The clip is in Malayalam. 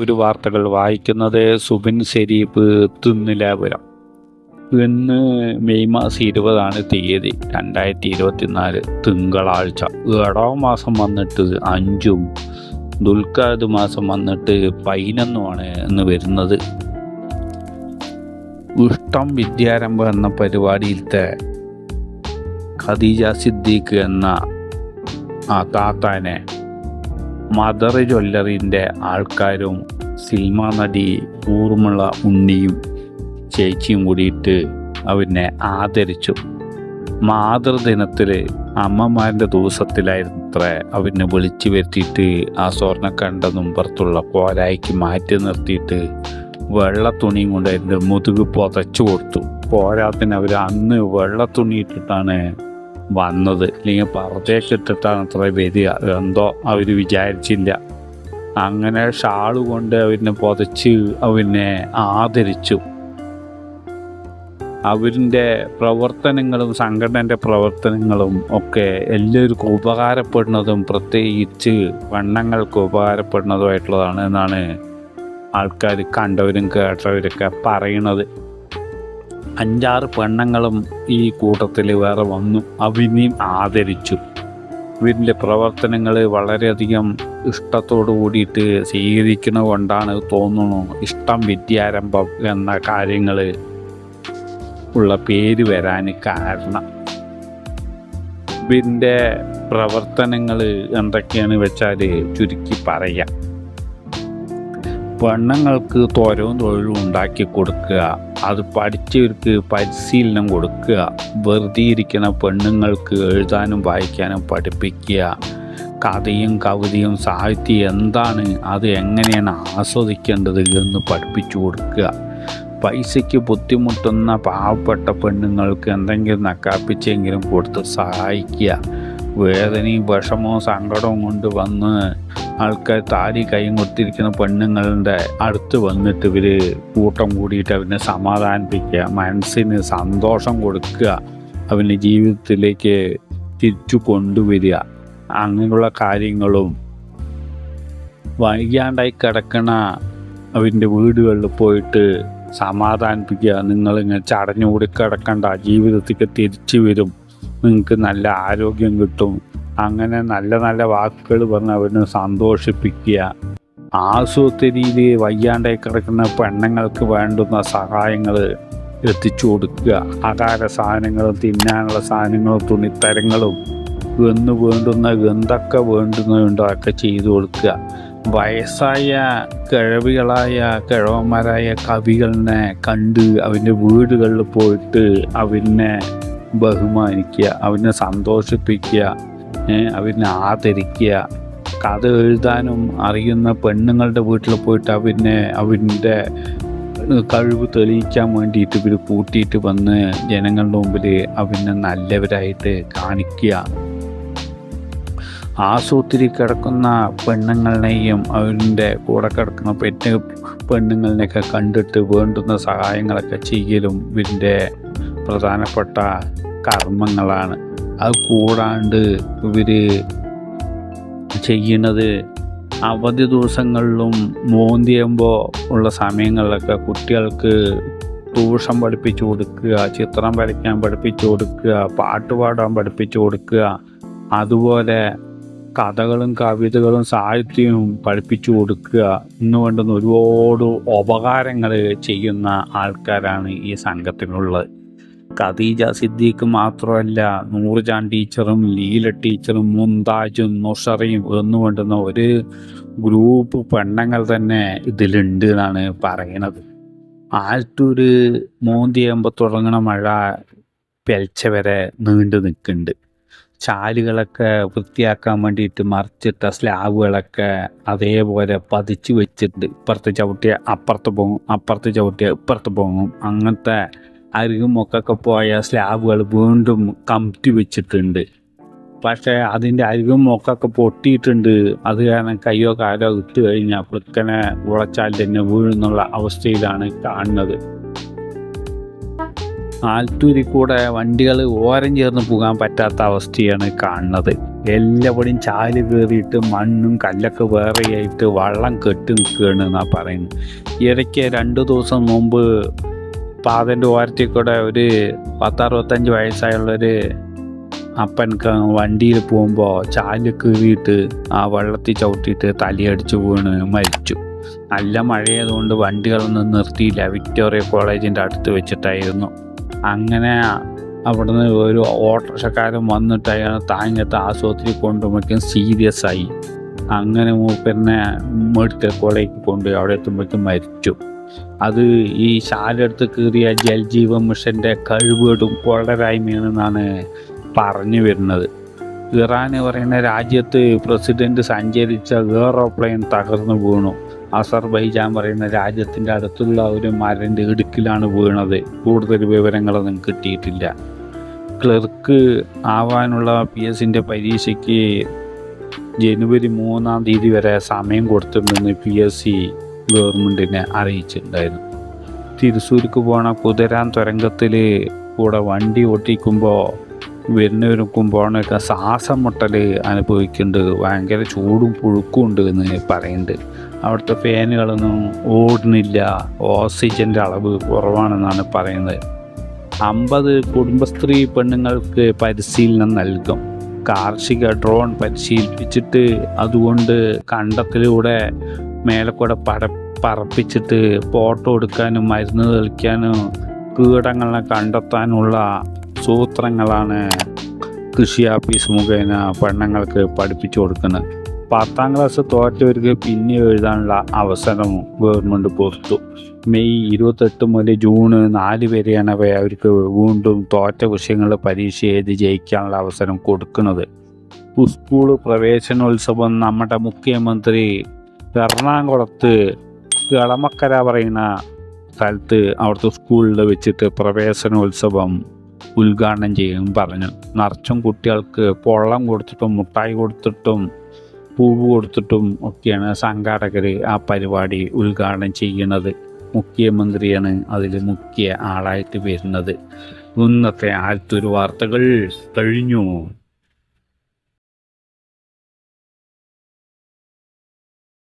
ഒരു വാർത്തകൾ വായിക്കുന്നത് സുബിൻ ശരീഫ് തിന്നിലാപുരം. ഇന്ന് മെയ് മാസം ഇരുപതാണ് തീയതി രണ്ടായിരത്തി ഇരുപത്തിനാല് തിങ്കളാഴ്ച. ഏഴാം മാസം വന്നിട്ട് അഞ്ചും ദുൽഖാദ് മാസം വന്നിട്ട് പതിനൊന്നുമാണ് ഇന്ന് വരുന്നത്. ഇഷ്ടം വിദ്യാരംഭം എന്ന പരിപാടിയിലത്തെ ഖദീജ സിദ്ദീഖ് എന്ന ആ താത്താനെ മദർ ജ്വല്ലറിന്റെ ആൾക്കാരും സിനിമ നടി ഊർമിള ഉണ്ണിയും ചേച്ചിയും കൂടിയിട്ട് അവനെ ആദരിച്ചു. മാതൃദിനത്തിൽ അമ്മമാരുടെ ദിവസത്തിലായിരുന്നു അത്ര അവനെ വിളിച്ചു വരുത്തിയിട്ട് ആ സ്വർണക്കണ്ട നുമ്പർത്തുള്ള പോരായ്ക്ക് മാറ്റി നിർത്തിയിട്ട് വെള്ള തുണിയും കൊണ്ട് അതിന്റെ മുതുക് പുതച്ചു കൊടുത്തു. പോരാത്തിന് അവർ അന്ന് വെള്ള തുണി ഇട്ടിട്ടാണ് വന്നത്. അല്ലെങ്കിൽ പുറത്തേക്ക് അത്ര വരിക എന്തോ അവർ വിചാരിച്ചില്ല. അങ്ങനെ ഷാൾ കൊണ്ട് അവനെ പുതച്ച് അവനെ ആദരിച്ചു. അവരിന്റെ പ്രവർത്തനങ്ങളും സംഘടനന്റെ പ്രവർത്തനങ്ങളും ഒക്കെ എല്ലാവർക്കും ഉപകാരപ്പെടുന്നതും പ്രത്യേകിച്ച് വണ്ണങ്ങൾക്ക് ഉപകാരപ്പെടുന്നതുമായിട്ടുള്ളതാണ് എന്നാണ് ആൾക്കാർ കണ്ടവരും കേട്ടവരൊക്കെ പറയണത് അഞ്ചാറ് പെണ്ണുങ്ങളും ഈ കൂട്ടത്തിൽ വേറെ വന്നു. അവനെയും ആദരിച്ചു. ഇവരിന്റെ പ്രവർത്തനങ്ങൾ വളരെയധികം ഇഷ്ടത്തോടു കൂടിയിട്ട് സ്വീകരിക്കണ കൊണ്ടാണ് തോന്നുന്നു ഇഷ്ടം വിദ്യാരംഭം എന്ന കാര്യങ്ങൾ ഉള്ള പേര് വരാൻ കാരണം. ഇവരിന്റെ പ്രവർത്തനങ്ങൾ എന്തൊക്കെയാണ് വെച്ചാൽ ചുരുക്കി പറയാം. പെണ്ണുങ്ങൾക്ക് തോരവും തൊഴിലും ഉണ്ടാക്കി കൊടുക്കുക. അത് പഠിച്ചവർക്ക് പരിശീലനം കൊടുക്കുക. വെറുതെ ഇരിക്കുന്ന പെണ്ണുങ്ങൾക്ക് എഴുതാനും വായിക്കാനും പഠിപ്പിക്കുക. കഥയും കവിതയും സാഹിത്യം എന്താണ് അത് എങ്ങനെയാണ് ആസ്വദിക്കേണ്ടത് എന്ന് പഠിപ്പിച്ചു കൊടുക്കുക. പൈസയ്ക്ക് ബുദ്ധിമുട്ടുന്ന പാവപ്പെട്ട പെണ്ണുങ്ങൾക്ക് എന്തെങ്കിലും നക്കാപ്പിച്ചെങ്കിലും കൊടുത്ത് സഹായിക്കുക. വേദനയും വിഷമവും സങ്കടവും കൊണ്ട് വന്ന് ആൾക്കാർ താലി കൈയും കൊടുത്തിരിക്കുന്ന പെണ്ണുങ്ങളുടെ അടുത്ത് വന്നിട്ട് ഇവർ കൂട്ടം കൂടിയിട്ട് അവനെ സമാധാനിപ്പിക്കുക മനസ്സിന് സന്തോഷം കൊടുക്കുക അവന്റെ ജീവിതത്തിലേക്ക് തിരിച്ചു കൊണ്ടുവരിക. അങ്ങനെയുള്ള കാര്യങ്ങളും വൈകാണ്ടായി കിടക്കണ അവന്റെ വീടുകളിൽ പോയിട്ട് സമാധാനിപ്പിക്കുക നിങ്ങളിങ്ങനെ ചടഞ്ഞുകൂടി കിടക്കണ്ട ജീവിതത്തിലേക്ക് തിരിച്ചു വരും. നിങ്ങൾക്ക് നല്ല ആരോഗ്യം കിട്ടും. അങ്ങനെ നല്ല നല്ല വാക്കുകൾ പറഞ്ഞ് അവനെ സന്തോഷിപ്പിക്കുക. ആശുപത്രിയിൽ വയ്യാണ്ടായി കിടക്കുന്ന പെണ്ണുങ്ങൾക്ക് വേണ്ടുന്ന സഹായങ്ങൾ എത്തിച്ചു കൊടുക്കുക. ആഹാര സാധനങ്ങളും തിന്നാനുള്ള സാധനങ്ങളും തുണിത്തരങ്ങളും എന്ന് വേണ്ടുന്ന എന്തൊക്കെ വേണ്ടുന്നുണ്ടോ അതൊക്കെ ചെയ്തു കൊടുക്കുക. വയസ്സായ കിഴവികളായ കിഴവന്മാരായ കവികളിനെ കണ്ട് അവന്റെ വീടുകളിൽ പോയിട്ട് അവനെ ബഹുമാനിക്കുക അവനെ സന്തോഷിപ്പിക്കുക. അവനെ ആദരിക്കുക കഥ എഴുതാനും അറിയുന്ന പെണ്ണുങ്ങളുടെ വീട്ടിൽ പോയിട്ട് അവനെ അവന്റെ കഴിവ് തെളിയിക്കാൻ വേണ്ടിയിട്ട് ഇവർ കൂട്ടിയിട്ട് വന്ന് ജനങ്ങളുടെ മുമ്പിൽ അവനെ നല്ലവരായിട്ട് കാണിക്കുക. ആസൂത്രി കിടക്കുന്ന പെണ്ണുങ്ങളെയും അവരിന്റെ കൂടെ കിടക്കുന്ന പെറ്റ് പെണ്ണുങ്ങളിനെയൊക്കെ കണ്ടിട്ട് വേണ്ടുന്ന സഹായങ്ങളൊക്കെ ചെയ്യലും ഇവന്റെ പ്രധാനപ്പെട്ട കർമ്മങ്ങളാണ്. അത് കൂടാണ്ട് ഇവർ ചെയ്യുന്നത് അവധി ദിവസങ്ങളിലും മോന്തിയുമ്പോൾ ഉള്ള സമയങ്ങളിലൊക്കെ കുട്ടികൾക്ക് ട്യൂഷൻ പഠിപ്പിച്ചു കൊടുക്കുക ചിത്രം വരയ്ക്കാൻ പഠിപ്പിച്ചു കൊടുക്കുക പാട്ട് പാടാൻ പഠിപ്പിച്ചു കൊടുക്കുക അതുപോലെ കഥകളും കവിതകളും സാഹിത്യവും പഠിപ്പിച്ചു കൊടുക്കുക എന്ന് വേണ്ടുന്ന ഒരുപാട് ഉപകാരങ്ങൾ ചെയ്യുന്ന ആൾക്കാരാണ് ഈ സംഘത്തിനുള്ളത്. ഖദീജ സിദ്ദീഖ് മാത്രമല്ല നൂർജാൻ ടീച്ചറും ലീല ടീച്ചറും മുന്താജും നുഷറയും എന്ന് വേണ്ടുന്ന ഒരു ഗ്രൂപ്പ് പെണ്ണങ്ങൾ തന്നെ ഇതിലുണ്ട് എന്നാണ് പറയണത്. ആറ്റൂര് മൂന്നിയാകുമ്പോൾ തുടങ്ങണ മഴ പെൽച്ച വരെ നീണ്ടു നിൽക്കുന്നുണ്ട്. ചാലുകളൊക്കെ വൃത്തിയാക്കാൻ വേണ്ടിയിട്ട് മറിച്ചിട്ട സ്ലാബുകളൊക്കെ അതേപോലെ പതിച്ചു വെച്ചിട്ട് ഇപ്പുറത്ത് ചവിട്ടിയ അപ്പുറത്ത് പോകും അപ്പുറത്ത് ചവിട്ടിയ ഇപ്പുറത്ത് പോകും അങ്ങനത്തെ അരികും ഒക്കെ പോയ സ്ലാബുകൾ വീണ്ടും കമത്തി വെച്ചിട്ടുണ്ട്. പക്ഷേ അതിന്റെ അരികും ഒക്കെ പൊട്ടിയിട്ടുണ്ട്. അത് കാരണം കയ്യോ കാലോ ഇട്ട് കഴിഞ്ഞാൽ പുൽക്കനെ ഉളച്ചാൽ തന്നെ വീഴുന്നുള്ള അവസ്ഥയിലാണ് കാണുന്നത്. ആൽത്തൂരി കൂടെ വണ്ടികൾ ഓരം ചേർന്ന് പോകാൻ പറ്റാത്ത അവസ്ഥയാണ് കാണുന്നത്. എല്ലാവിടെയും ചാൽ കയറിയിട്ട് മണ്ണും കല്ലൊക്കെ വേറെയായിട്ട് വള്ളം കെട്ടി നിൽക്കുകയാണ് എന്നാണ് പറയുന്നത്. ഇടയ്ക്ക് രണ്ട് ദിവസം മുമ്പ് പാതന്റെ ഓരത്തിൽ കൂടെ ഒരു പത്തറുപത്തഞ്ച് വയസ്സായുള്ളൊരു അപ്പൻ വണ്ടിയിൽ പോകുമ്പോൾ ചാൽ കീറിയിട്ട് ആ വെള്ളത്തിൽ ചവിട്ടിയിട്ട് തലയടിച്ച് വീണ് മരിച്ചു. നല്ല മഴയായതുകൊണ്ട് വണ്ടികളൊന്നും നിർത്തിയില്ല. വിക്ടോറിയ കോളേജിന്റെ അടുത്ത് വെച്ചിട്ടായിരുന്നു. അങ്ങനെ അവിടുന്ന് ഒരു ഓട്ടോറിക്ഷക്കാരൻ വന്നിട്ട് അയാൾ താങ്ങത്ത് ആശുപത്രി കൊണ്ടുപോകുമ്പോഴേക്കും സീരിയസ് ആയി. അങ്ങനെ മൂപ്പരനെ മെഡിക്കൽ കോളേജിൽ കൊണ്ടുപോയി. അവിടെ എത്തുമ്പോഴേക്കും മരിച്ചു. അത് ഈ ശാലെടുത്ത് കീറിയ ജൽജീവൻ മിഷന്റെ കഴിവുകളും കൊള്ളരായ്മയാണെന്നാണ് പറഞ്ഞു വരുന്നത്. ഇറാൻ പറയുന്ന രാജ്യത്ത് പ്രസിഡന്റ് സഞ്ചരിച്ച എയറോപ്ലെയിൻ തകർന്നു വീണു. അസർബൈജാൻ പറയുന്ന രാജ്യത്തിന്റെ അടുത്തുള്ള ഒരു മരന്റെ ഇടുക്കിലാണ് വീണത്. കൂടുതൽ വിവരങ്ങളൊന്നും കിട്ടിയിട്ടില്ല. ക്ലർക്ക് ആവാനുള്ള പി എസിന്റെ പരീക്ഷയ്ക്ക് ജനുവരി മൂന്നാം തീയതി വരെ സമയം കൊടുത്തിട്ടുണ്ടെന്ന് പി എസ് സി. ഗവൺമെന്റിനെ അറിയിച്ചിട്ടുണ്ടായിരുന്നു. തിരുസൂർക്ക് പോണ കുതിരാൻ തുരങ്കത്തിൽ കൂടെ വണ്ടി ഓട്ടിക്കുമ്പോൾ വരുന്നവർക്കും പോണൊക്കെ ശ്വാസം മുട്ടൽ അനുഭവിക്കുന്നുണ്ട് ഭയങ്കര ചൂടും പുഴുക്കും ഉണ്ട് എന്ന് പറയുന്നുണ്ട്. അവിടുത്തെ ഫാനുകളൊന്നും ഓടുന്നില്ല. ഓക്സിജന്റെ അളവ് കുറവാണെന്നാണ് പറയുന്നത്. അമ്പത് കുടുംബസ്ത്രീ പെണ്ണുങ്ങൾക്ക് പരിശീലനം നൽകും. കാർഷിക ഡ്രോൺ പരിശീലിപ്പിച്ചിട്ട് അതുകൊണ്ട് കണ്ടത്തിലൂടെ മേലെ പട പറപ്പിച്ചിട്ട് ഫോട്ടോ എടുക്കാനും മരുന്ന് തെളിക്കാനും കീടങ്ങളെ കണ്ടെത്താനുള്ള സൂത്രങ്ങളാണ് കൃഷി ആഫീസ് മുഖേന പെണ്ണുങ്ങൾക്ക് പഠിപ്പിച്ചു കൊടുക്കുന്നത്. പത്താം ക്ലാസ് തോറ്റവർക്ക് പിന്നെ എഴുതാനുള്ള അവസരം ഗവൺമെന്റ് കൊടുത്തു. മെയ് ഇരുപത്തെട്ട് മുതൽ ജൂൺ നാല് വരെയാണ് അവ അവർക്ക് വീണ്ടും തോറ്റ വിഷയങ്ങൾ പരീക്ഷ എഴുതി ജയിക്കാനുള്ള അവസരം കൊടുക്കുന്നത്. സ്കൂൾ പ്രവേശനോത്സവം നമ്മുടെ മുഖ്യമന്ത്രി എറണാകുളത്ത് ഇളമക്കര പറയുന്ന സ്ഥലത്ത് അവിടുത്തെ സ്കൂളിൽ വെച്ചിട്ട് പ്രവേശനോത്സവം ഉദ്ഘാടനം ചെയ്യും പറഞ്ഞു. നിറച്ചും കുട്ടികൾക്ക് പൊള്ളം കൊടുത്തിട്ടും മുട്ടായി കൊടുത്തിട്ടും പൂവ് കൊടുത്തിട്ടും ഒക്കെയാണ് സംഘാടകർ ആ പരിപാടി ഉദ്ഘാടനം ചെയ്യുന്നത്. മുഖ്യമന്ത്രിയാണ് അതിൽ മുഖ്യ ആളായിട്ട് വരുന്നത്. ഇന്നത്തെ ആലത്തൂർ വാർത്തകൾ കഴിഞ്ഞു.